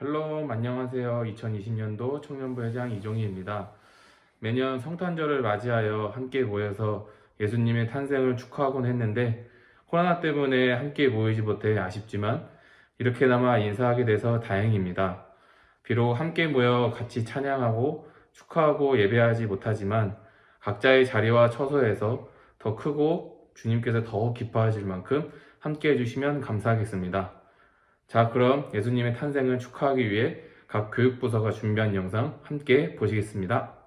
헬로 안녕하세요. 2020년도 청년부 회장 이종희입니다. 매년 성탄절을 맞이하여 함께 모여서 예수님의 탄생을 축하하곤 했는데 코로나 때문에 함께 모이지 못해 아쉽지만 이렇게나마 인사하게 돼서 다행입니다. 비록 함께 모여 같이 찬양하고 축하하고 예배하지 못하지만 각자의 자리와 처소에서 더 크고 주님께서 더욱 기뻐하실 만큼 함께 해주시면 감사하겠습니다. 자, 그럼 예수님의 탄생을 축하하기 위해 각 교육부서가 준비한 영상 함께 보시겠습니다.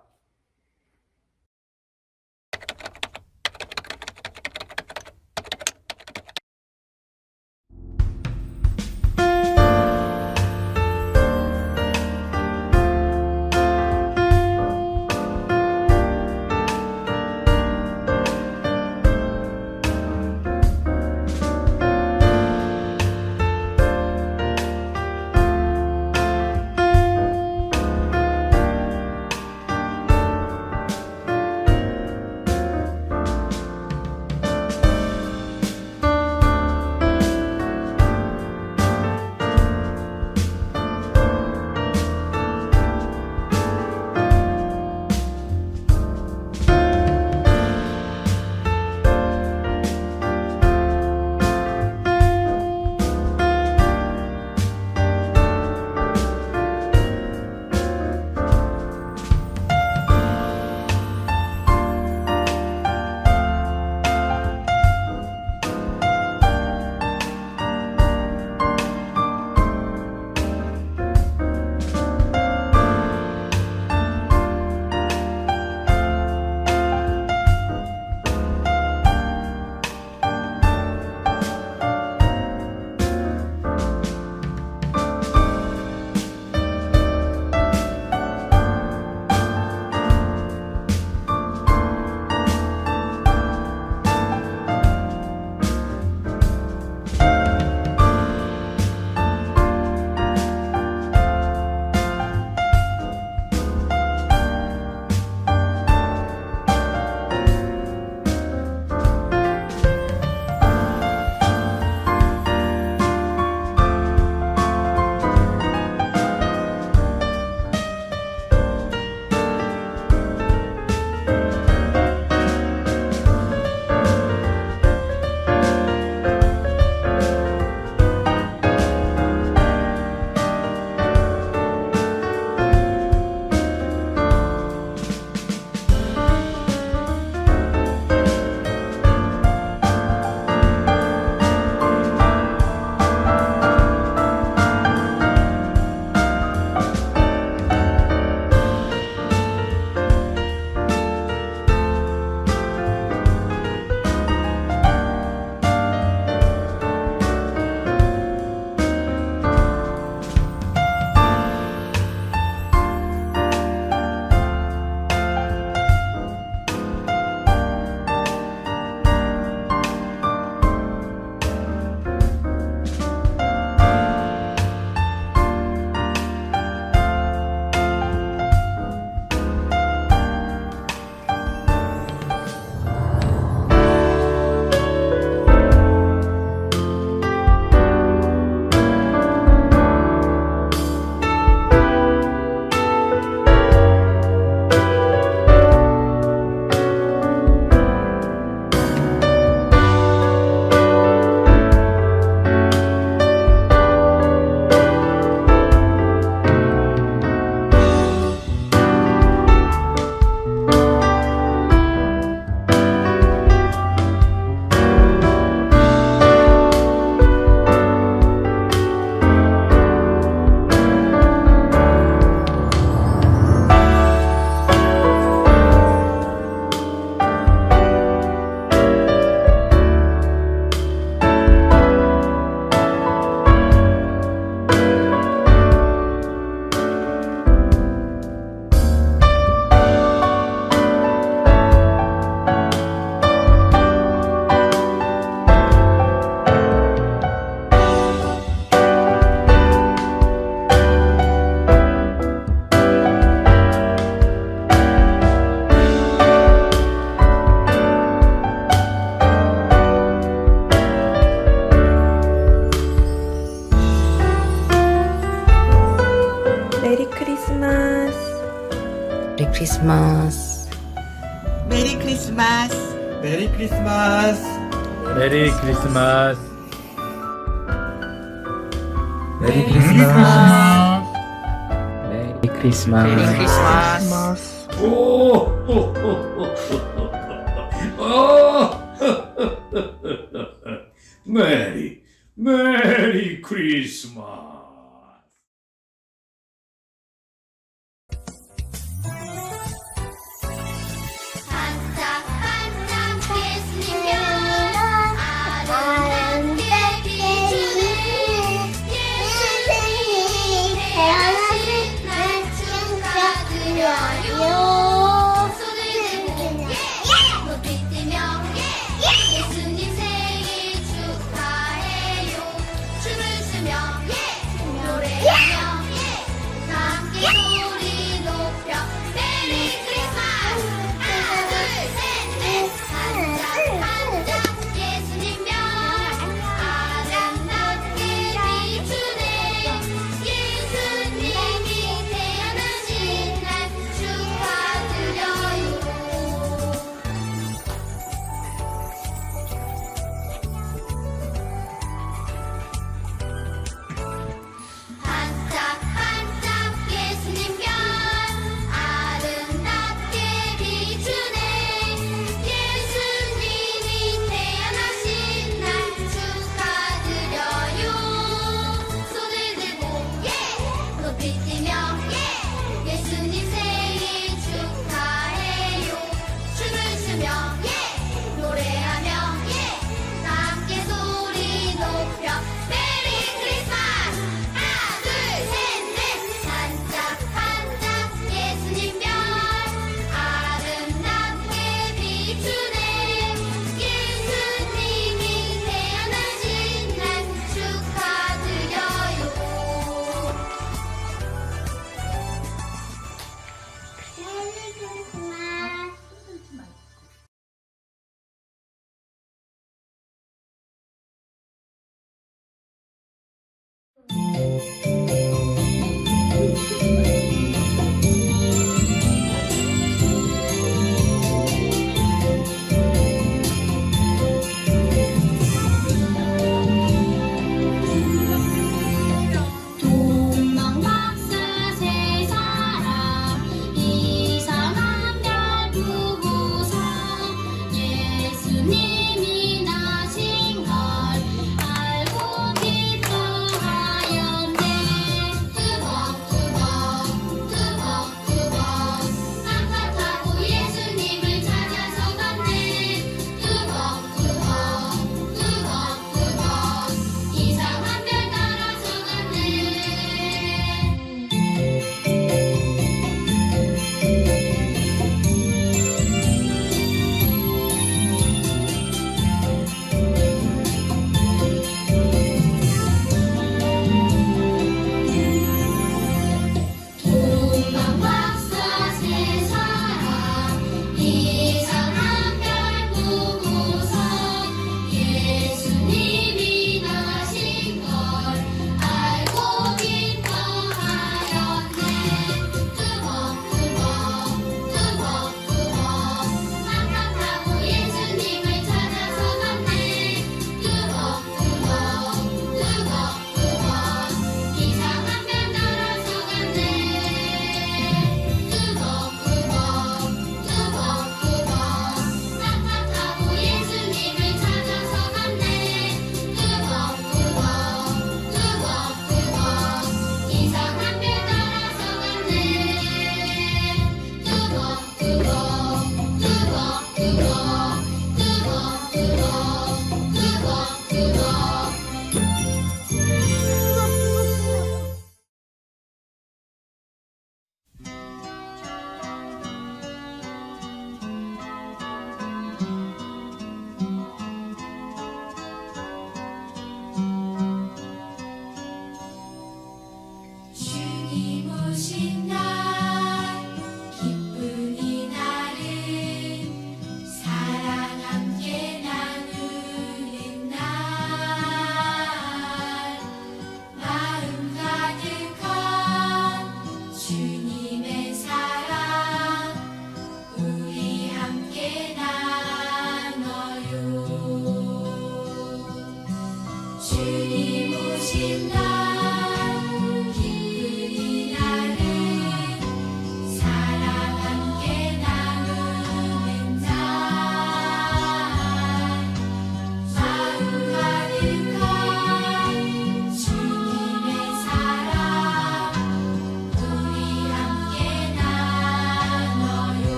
크리스마스. 메리 크리스마스. 메리 크리스마스. 메리 크리스마스. 메리 크리스마스. 메리 크리스마스. 메리 메리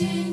to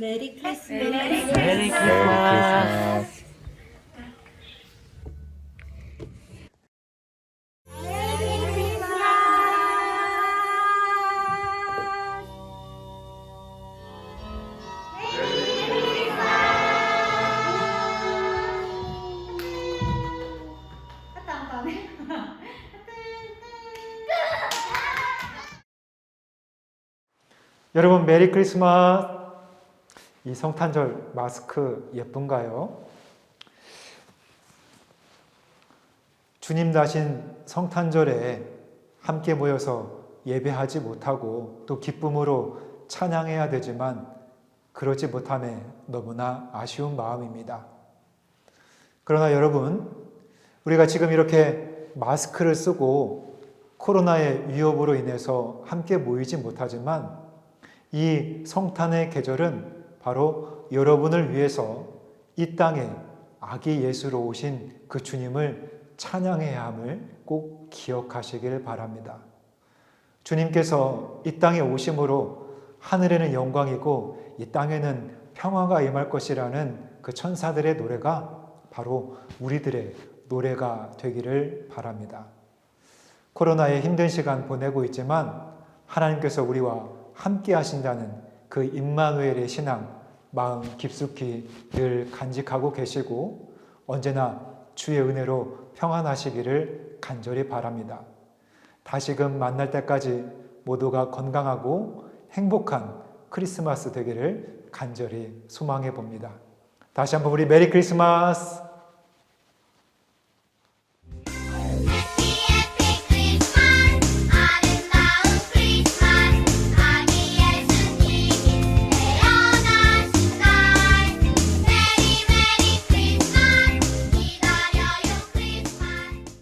메리 크리스마스. 메리 크리스마스. 여러분 메리 크리스마스. 이 성탄절 마스크 예쁜가요? 주님 다신 성탄절에 함께 모여서 예배하지 못하고 또 기쁨으로 찬양해야 되지만 그러지 못함에 너무나 아쉬운 마음입니다. 그러나 여러분, 우리가 지금 이렇게 마스크를 쓰고 코로나의 위협으로 인해서 함께 모이지 못하지만 이 성탄의 계절은 바로 여러분을 위해서 이 땅에 아기 예수로 오신 그 주님을 찬양해야 함을 꼭 기억하시길 바랍니다. 주님께서 이 땅에 오심으로 하늘에는 영광이고 이 땅에는 평화가 임할 것이라는 그 천사들의 노래가 바로 우리들의 노래가 되기를 바랍니다. 코로나의 힘든 시간 보내고 있지만 하나님께서 우리와 함께 하신다는 그 임마누엘의 신앙 마음 깊숙이 늘 간직하고 계시고 언제나 주의 은혜로 평안하시기를 간절히 바랍니다. 다시금 만날 때까지 모두가 건강하고 행복한 크리스마스 되기를 간절히 소망해 봅니다. 다시 한번 우리 메리 크리스마스!